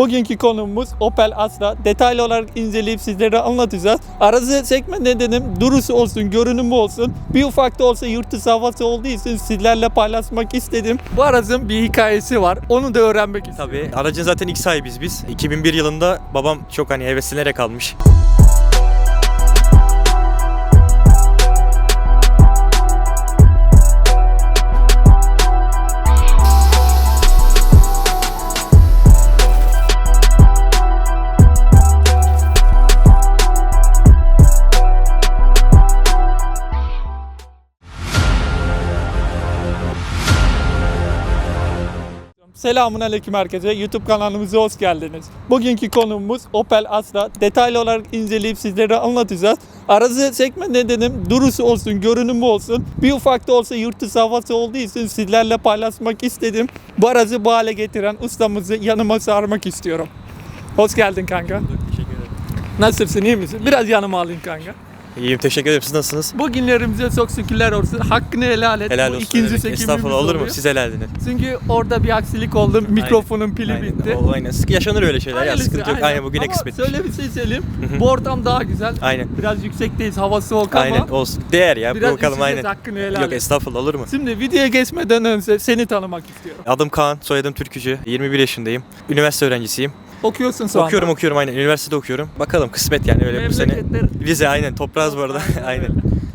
Bugünkü konumuz Opel Astra. Detaylı olarak inceleyip sizlere anlatacağız. Aracı çekme nedenim durusu olsun, görünümü olsun. Bir ufak da olsa yurt dışı havası olduğu için sizlerle paylaşmak istedim. Bu aracın bir hikayesi var. Onu da öğrenmek istiyorum. Tabii aracın zaten ilk sahibiz biz. 2001 yılında babam çok hani heveslenerek almış. Selamun Aleyküm herkese. YouTube kanalımıza hoş geldiniz. Bugünkü konumuz Opel Astra. Detaylı olarak inceleyip sizlere anlatacağız. Aracı çekme nedenim durusu olsun, görünümü olsun. Bir ufak da olsa yurt dışı havası olduğu için sizlerle paylaşmak istedim. Bu aracı bu hale getiren ustamızı yanıma çağırmak istiyorum. Hoş geldin kanka. Teşekkür ederim. Nasılsın, iyi misin? Biraz yanıma alayım kanka. İyiyim teşekkür ederim. Siz nasılsınız? Bugünlerimize çok şükürler olsun. Hakkını helal et. Helal Bu olsun. ikinci demek. çekimimiz Estağfurullah olur mu? oluyor. Siz helal edin. Çünkü orada bir aksilik oldu. Mikrofonun pili Aynen. bitti. O, aynen. Sık yaşanır öyle şeyler ya. Hayırlısı, Sıkıntı yok. Aynen, bugüne Ama kısmetmiş. Söyle bir şey söyleyeyim. Bu ortam daha güzel. Aynen. Biraz yüksekteyiz. Hava soğuk ama. Aynen olsun. Değer ya. Biraz Bakalım aynen. hakkını helal Yok et. estağfurullah olur mu? Şimdi videoya geçmeden önce seni tanımak istiyorum. Adım Kaan, soyadım Türkücü. 21 yaşındayım. Üniversite öğrencisiyim. Okuyorsun anda. Okuyorum okuyorum aynen. Üniversitede okuyorum. Bakalım kısmet yani öyle bu sene. Memleketler- Vize aynen. Toprağız bu arada. Aynen.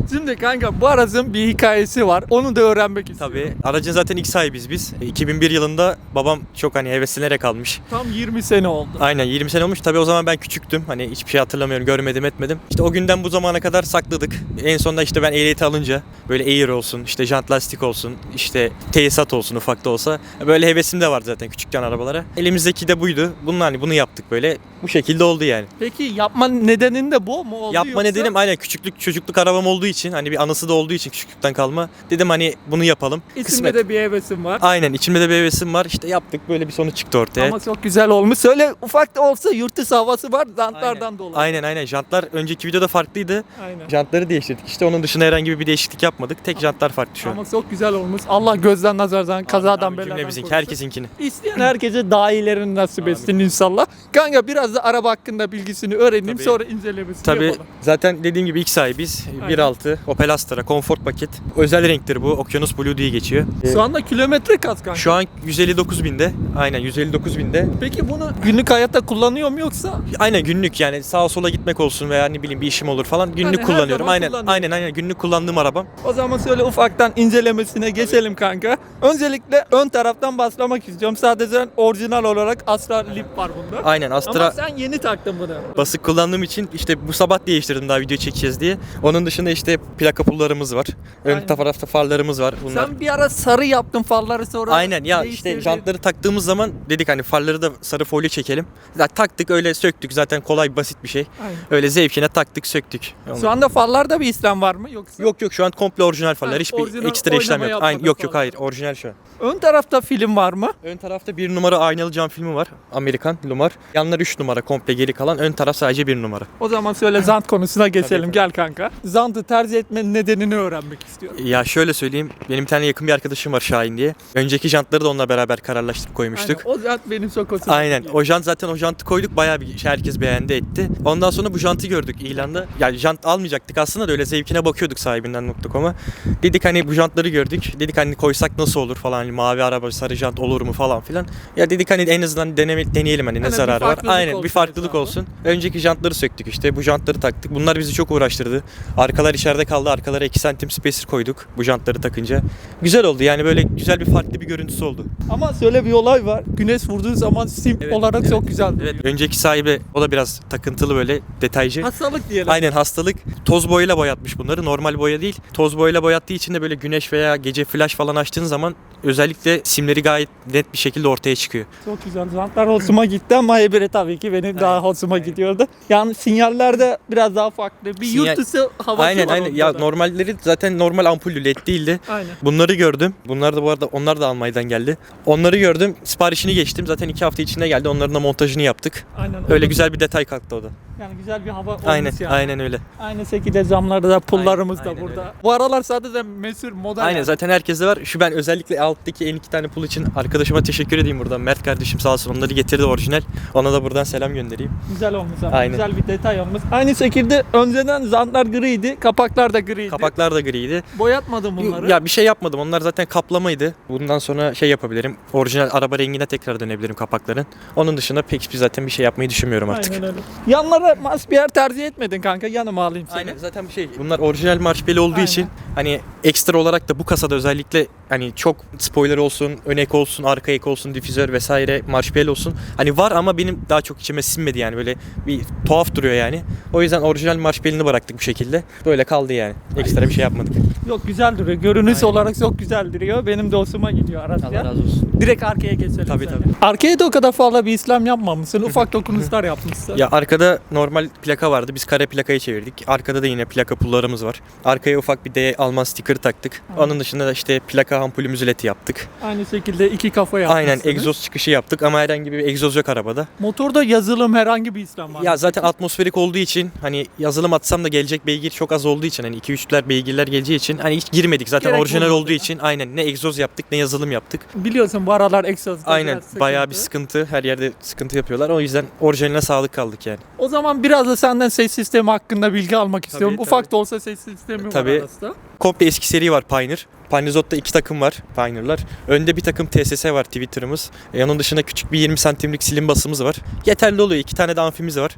Şimdi kanka bu aracın bir hikayesi var. Onu da öğrenmek istiyorum. Tabii. Aracın zaten ilk sahibiz biz. 2001 yılında babam çok hani heveslenerek almış. Tam 20 sene oldu. Aynen 20 sene olmuş. Tabii o zaman ben küçüktüm. Hani hiçbir şey hatırlamıyorum, görmedim, etmedim. İşte o günden bu zamana kadar sakladık. En sonunda işte ben ehliyeti alınca böyle air olsun, işte jant lastik olsun, işte tesisat olsun ufak da olsa. Böyle hevesim de var zaten küçükten arabalara. Elimizdeki de buydu. Bunun hani bunu yaptık böyle. Bu şekilde oldu yani. Peki yapma nedenin de bu mu oldu Yapma yoksa- nedenim aynen küçüklük çocukluk arabam olduğu için hani bir anısı da olduğu için küçüklükten kalma. Dedim hani bunu yapalım. İçinde Kısmet. de bir hevesim var. Aynen içimde de bir hevesim var. İşte yaptık böyle bir sonuç çıktı ortaya. Ama çok güzel olmuş. Söyle ufak da olsa yurt dışı havası var. Zantlardan aynen. dolayı. Aynen aynen. Jantlar önceki videoda farklıydı. Aynen. Jantları değiştirdik. İşte onun dışında herhangi bir değişiklik yapmadık. Tek jantlar farklı şu an. Ama çok güzel olmuş. Allah gözden nazardan, kazadan beladan Cümlemizin, korusun. herkesinkini. İsteyen herkese daha iyilerini nasip etsin inşallah. Kanka biraz da araba hakkında bilgisini öğreneyim Tabii. sonra incelemesini Tabii yapalım. zaten dediğim gibi ilk sahibiz. Aynen. 1.6 Opel Astra konfor paket. Özel renktir bu. Okyanus Blue diye geçiyor. Şu anda kilometre kaç kanka? Şu an 159 binde. Aynen 159 binde. Peki bunu günlük hayatta kullanıyor mu yoksa? Aynen günlük yani sağa sola gitmek olsun veya ne bileyim bir işim olur falan günlük her kullanıyorum. zaman Aynen aynen aynen günlük kullandığım arabam. O zaman şöyle ufaktan incelemesine geçelim kanka. Öncelikle ön taraftan başlamak istiyorum. Sadece orijinal olarak Astra Lip var bunda. Aynen Astra Ama sen yeni taktın bunu. basık kullandığım için işte bu sabah değiştirdim daha video çekeceğiz diye. Onun dışında işte plaka pullarımız var. Ön Aynen. tarafta farlarımız var. Bunlar. Sen bir ara sarı yaptın farları sonra Aynen ya işte jantları taktığımız zaman dedik hani farları da sarı folyo çekelim. Zaten taktık öyle söktük zaten kolay basit bir şey. Aynen. Öyle zevkine taktık söktük. Şu anda farlarda bir işlem var mı yoksa? Yok yok şu an komple orijinal farlar. Hiçbir ekstra işlem yok. Aynen, yok yok hayır orijinal şu an. Ön tarafta film var mı? Ön tarafta bir numara aynalı cam filmi var. Amerikan Lumar. Yanlar 3 numara komple geri kalan. Ön taraf sadece bir numara. O zaman söyle zant konusuna geçelim. Gel kanka. Zantı tercih etmenin nedenini öğrenmek istiyorum. Ya şöyle söyleyeyim. Benim bir tane yakın bir arkadaşım var Şahin diye. Önceki jantları da onunla beraber kararlaştırıp koymuştuk. Aynen, o zant benim çok hoşuma Aynen. O jant zaten o jantı koyduk. Bayağı bir şey herkes beğendi etti. Ondan sonra bu jantı gördük ilanda. Yani jant almayacaktık aslında da öyle zevkine bakıyorduk sahibinden.com'a. Dedik hani bu jantları gördük. Dedik hani koysak nasıl olur falan. Hani mavi araba sarı jant olur mu falan filan. Ya dedik hani en azından deneme, deneyelim hani ne Aynen, bir zararı var. Aynen bir farklılık olsun. Önceki jantları söktük işte. Bu jantları taktık. Bunlar bizi çok uğraştırdı. Arkalar içeride kaldı. Arkalara 2 santim spacer koyduk bu jantları takınca. Güzel oldu yani böyle güzel bir farklı bir görüntüsü oldu. Ama şöyle bir olay var. Güneş vurduğu zaman sim Evet, olarak evet, çok güzel. Evet. Önceki sahibi o da biraz takıntılı böyle detaycı. Hastalık diyelim. Aynen hastalık. Toz boyayla boyatmış bunları. Normal boya değil. Toz boyayla boyattığı için de böyle güneş veya gece flash falan açtığın zaman özellikle simleri gayet net bir şekilde ortaya çıkıyor. Çok güzel. Zantlar hoşuma gitti ama hebire tabii ki benim daha hoşuma gidiyordu. Yani sinyaller de biraz daha farklı. Bir Sinyal- yurt dışı havası aynen var aynen. onda Ya normalleri zaten normal ampullü led değildi. Aynen. Bunları gördüm. Bunlar da bu arada onlar da Almanya'dan geldi. Onları gördüm. Siparişini geçtim. Zaten iki hafta içinde geldi. Onların da montajını yaptık. Aynen. Öyle güzel bir detay kalktı o da. Yani güzel bir hava olmuş Aynen yani. aynen öyle. Aynı şekilde camlarda da pullarımız Aynen, da aynen burada. öyle. Bu aralar sadece meşhur moda Aynen yani. zaten herkeste var. Şu ben özellikle alttaki en iki tane pul için arkadaşıma teşekkür edeyim buradan. Mert kardeşim sağ olsun onları getirdi orijinal. Ona da buradan selam göndereyim. Güzel olmuş ama. Aynen. Güzel bir detay olmuş. Aynı şekilde önceden jantlar griydi, kapaklar da griydi. Kapaklar da griydi. Boyatmadım bunları. Ya bir şey yapmadım. Onlar zaten kaplamaydı. Bundan sonra şey yapabilirim. Orijinal araba rengine tekrar dönebilirim kapakların. Onun dışında pek bir zaten bir şey yapmayı düşünmüyorum artık. Aynen öyle. Yanlara mas bir yer tercih etmedin kanka. Yanıma alayım seni. Aynen zaten bir şey. Bunlar orijinal marshmallow olduğu Aynen. için hani ekstra olarak da bu kasada özellikle hani çok spoiler olsun, ön ek olsun, arka ek olsun, difüzör vesaire marshmallow olsun. Hani var ama benim daha çok içime sinmedi yani böyle bir tuhaf duruyor yani. O yüzden orijinal marshmallow'ını bıraktık bu şekilde. Böyle kaldı yani. Ekstra bir şey yapmadık. Yok güzel duruyor. Görünüş Aynen. olarak çok güzel duruyor. Benim de hoşuma gidiyor araç ya. olsun. Direkt arkaya geçelim. Tabii, seninle. tabii. Arkaya da o kadar fazla bir işlem yapmamışsın. Ufak dokunuşlar yapmışsın. Ya arkada normal plaka vardı. Biz kare plakayı çevirdik. Arkada da yine plaka pullarımız var. Arkaya ufak bir D Alman sticker taktık. Aynen. Onun dışında da işte plaka ampulümüzü led yaptık. Aynı şekilde iki kafa yapmışsınız. Aynen egzoz çıkışı yaptık ama herhangi bir egzoz yok arabada. Motorda yazılım herhangi bir işlem var. Ya mı? zaten atmosferik olduğu için hani yazılım atsam da gelecek beygir çok az olduğu için hani 2-3'ler beygirler geleceği için hani hiç girmedik zaten Gerek orijinal olduğu ya. için aynen ne egzoz yaptık ne yazılım yaptık. Biliyorsun bu aralar egzozda Aynen bayağı bir sıkıntı. her yerde sıkıntı yapıyorlar o yüzden orijinaline sağlık kaldık yani. O zaman biraz da senden ses sistemi hakkında bilgi almak istiyorum. tabii. Ufak da olsa ses sistemi Tabii. var arasında. Komple eski seri var Pioneer. Pioneer'da iki takım var Pioneer'lar. Önde bir takım TSS var Twitter'ımız. E, onun dışında küçük bir 20 santimlik silim basımız var. Yeterli oluyor. iki tane de amfimiz var.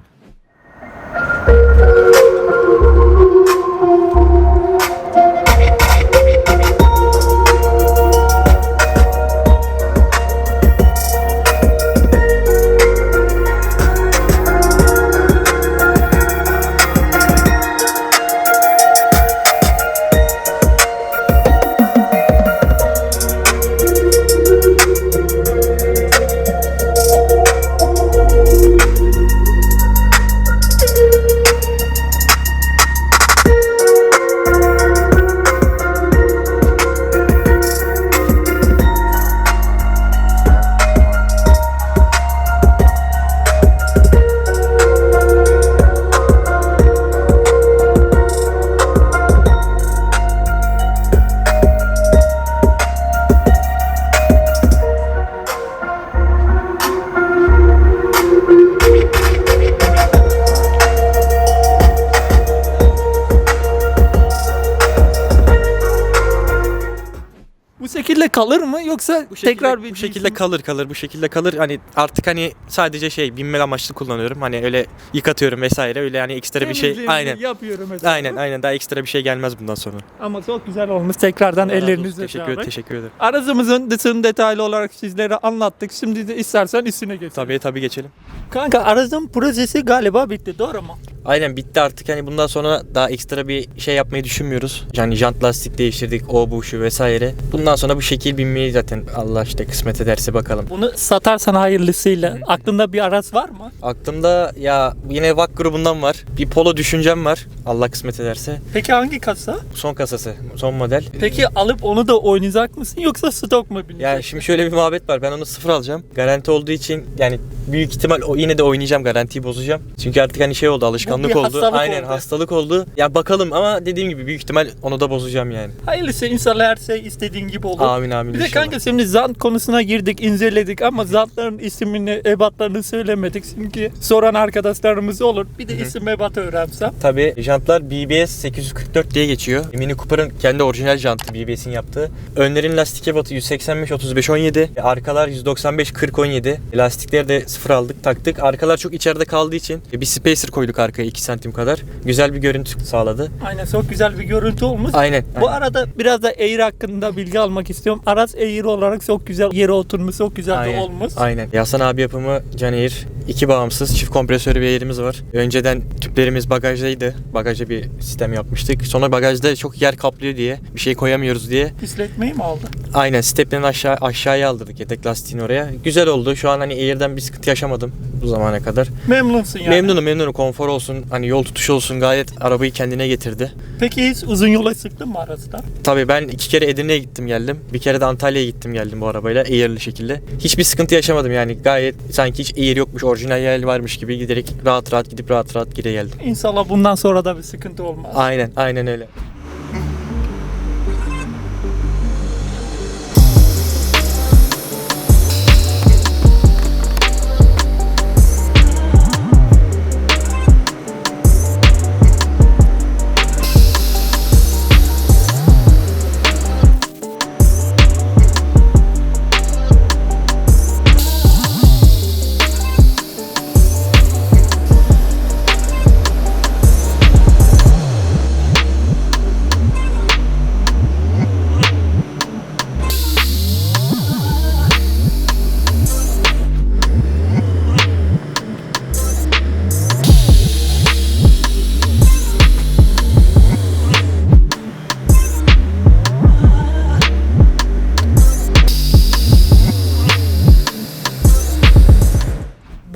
Kalır mı yoksa Bu şekilde, tekrar bir bu şekilde kalır kalır bu şekilde kalır. Hani artık hani sadece şey binme amaçlı kullanıyorum. Hani öyle yıkatıyorum vesaire öyle yani ekstra bir şey. Aynen. yapıyorum mesela. Aynen aynen daha ekstra bir şey gelmez bundan sonra. Ama çok güzel olmuş. Tekrardan Allah ellerinize teşekkür, sağlık. teşekkür ederim. Aracımızın dışını detaylı olarak sizlere anlattık. Şimdi de istersen üstüne geçelim. Tabii tabii geçelim. Kanka aracın projesi galiba bitti. Doğru mu? Aynen bitti artık hani bundan sonra daha ekstra bir şey yapmayı düşünmüyoruz. Yani jant lastik değiştirdik o bu şu vesaire. Bundan sonra bu şekil binmeyi zaten Allah işte kısmet ederse bakalım. Bunu satarsan hayırlısıyla. Aklında bir araç var mı? Aklımda ya yine VAK grubundan var. Bir polo düşüncem var. Allah kısmet ederse. Peki hangi kasa? Son kasası, son model. Peki alıp onu da oynayacak mısın yoksa stok mu bineceksin? Ya şimdi şöyle bir muhabbet var. Ben onu sıfır alacağım. Garanti olduğu için yani büyük ihtimal o yine de oynayacağım. Garantiyi bozacağım. Çünkü artık hani şey oldu, alışkanlık bir oldu. hastalık Aynen oldu. hastalık oldu. Ya bakalım ama dediğim gibi büyük ihtimal onu da bozacağım yani. Hayırlısı inşallah her şey istediğin gibi olur. Amin amin Bir de inşallah. kanka şimdi zant konusuna girdik, inceledik ama zantların isimini, ebatlarını söylemedik. Çünkü soran arkadaşlarımız olur. Bir de Hı hı. isim ebatı öğrensem. Tabii jantlar BBS 844 diye geçiyor. Mini Cooper'ın kendi orijinal jantı BBS'in yaptığı. Önlerin lastik ebatı 185 35 17. Arkalar 195 40 17. Lastikleri de sıfır aldık taktık. Arkalar çok içeride kaldığı için bir spacer koyduk arkaya 2 santim kadar. Güzel bir görüntü sağladı. Aynen çok güzel bir görüntü olmuş. Aynen. Bu arada biraz da Air hakkında bilgi almak istiyorum. Araç Air olarak çok güzel yere oturmuş, çok güzel de Aynen. olmuş. Aynen. Yasan abi yapımı Can Air. İki bağımsız çift kompresörlü bir air'imiz var. Önceden tüplerimiz bagajdaydı. Bagaja bir sistem yapmıştık. Sonra bagajda çok yer kaplıyor diye bir şey koyamıyoruz diye. Pisletmeyi mi aldı? Aynen steplerini aşağı aşağıya aldırdık yedek lastiğini oraya. Güzel oldu. Şu an hani Air'den bir sıkıntı yaşamadım bu zamana kadar. Memnunsun yani. Memnunum memnunum. Konfor olsun, hani yol tutuşu olsun gayet arabayı kendine getirdi. Peki hiç uzun yola sıktın mı arasında? Tabii ben iki kere Edirne'ye gittim geldim. Bir kere de Antalya'ya gittim geldim bu arabayla Air'li şekilde. Hiçbir sıkıntı yaşamadım yani gayet sanki hiç Air yokmuş orijinal yer varmış gibi giderek rahat rahat gidip rahat rahat geri geldim. İnşallah bundan sonra da bir sıkıntı olmaz. Aynen aynen öyle.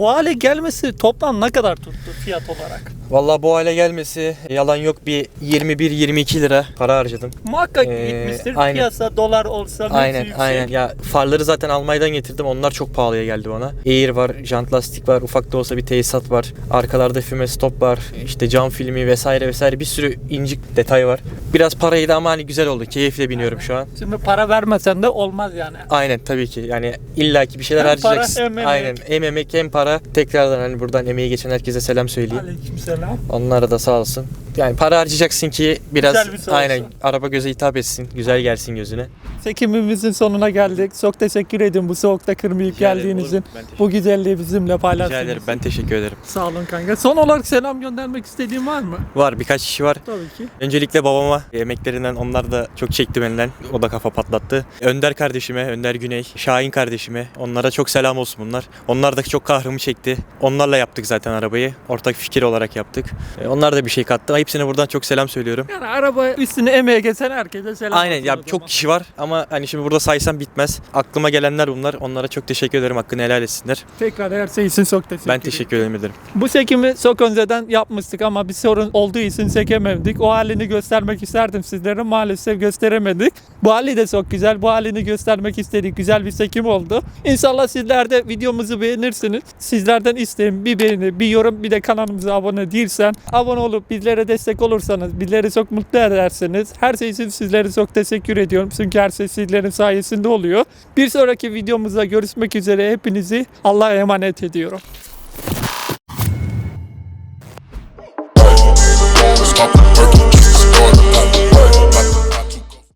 Bu hale gelmesi toplam ne kadar tuttu fiyat olarak? Vallahi bu hale gelmesi yalan yok bir 21-22 lira para harcadım. Muhakkak Ee, gitmiştir. aynen. Piyasa dolar olsa Aynen yüksek. aynen ya farları zaten Almanya'dan getirdim onlar çok pahalıya geldi bana. Air var, jant lastik var, ufak da olsa bir tesisat var. Arkalarda füme stop var, işte cam filmi vesaire vesaire bir sürü incik detay var. Biraz paraydı ama hani güzel oldu. Keyifle biniyorum şu an. Şimdi para vermesen de olmaz yani. Aynen tabii ki. Yani illaki bir şeyler Hem para, harcayacaksın. hem emek. Aynen. Hem emek hem para. Tekrardan hani buradan emeği geçen herkese selam söyleyeyim. Aleykümselam. Onlara da sağ olsun. Yani para harcayacaksın ki biraz Güzel bir aynen olsun. araba göze hitap etsin. Güzel gelsin gözüne. Çekimimizin sonuna geldik. Çok teşekkür ederim bu soğukta kırmayıp geldiğiniz için. Bu güzelliği bizimle Rica paylaştığınız ederim. için. Ben teşekkür ederim. Sağ olun kanka. Son olarak selam göndermek istediğin var mı? Var birkaç kişi var. Tabii ki. Öncelikle babama emeklerinden onlar da çok çekti benden. O da kafa patlattı. Önder kardeşime, Önder Güney, Şahin kardeşime. Onlara çok selam olsun bunlar. Onlar da çok kahrımı çekti. Onlarla yaptık zaten arabayı. Ortak fikir olarak yaptık. E, Onlar da bir şey kattı. Hepsine buradan çok selam söylüyorum. Yani araba üstüne emeğe geçen herkese selam Aynen ya çok kişi var ama hani şimdi burada saysam bitmez. Aklıma gelenler bunlar. Onlara çok teşekkür ederim. Hakkını helal etsinler. Tekrar her şey için çok teşekkür Ben ederim. teşekkür ederim. Bu çekimi çok önceden yapmıştık ama bir sorun olduğu için çekemedik. O halini göstermek isterdim sizlere. Maalesef gösteremedik. Bu hali de çok güzel. Bu halini göstermek istedik. Güzel bir çekim oldu. İnşallah sizler de videomuzu beğenirsiniz. Sizlerden isteğim bir beğeni, bir yorum, bir de kanalımıza abone değilsen abone olup bizlere destek olursanız bizleri çok mutlu edersiniz. Her şey için sizlere çok teşekkür ediyorum. Çünkü her şey sizlerin sayesinde oluyor. Bir sonraki videomuzda görüşmek üzere. Hepinizi Allah'a emanet ediyorum. Stop.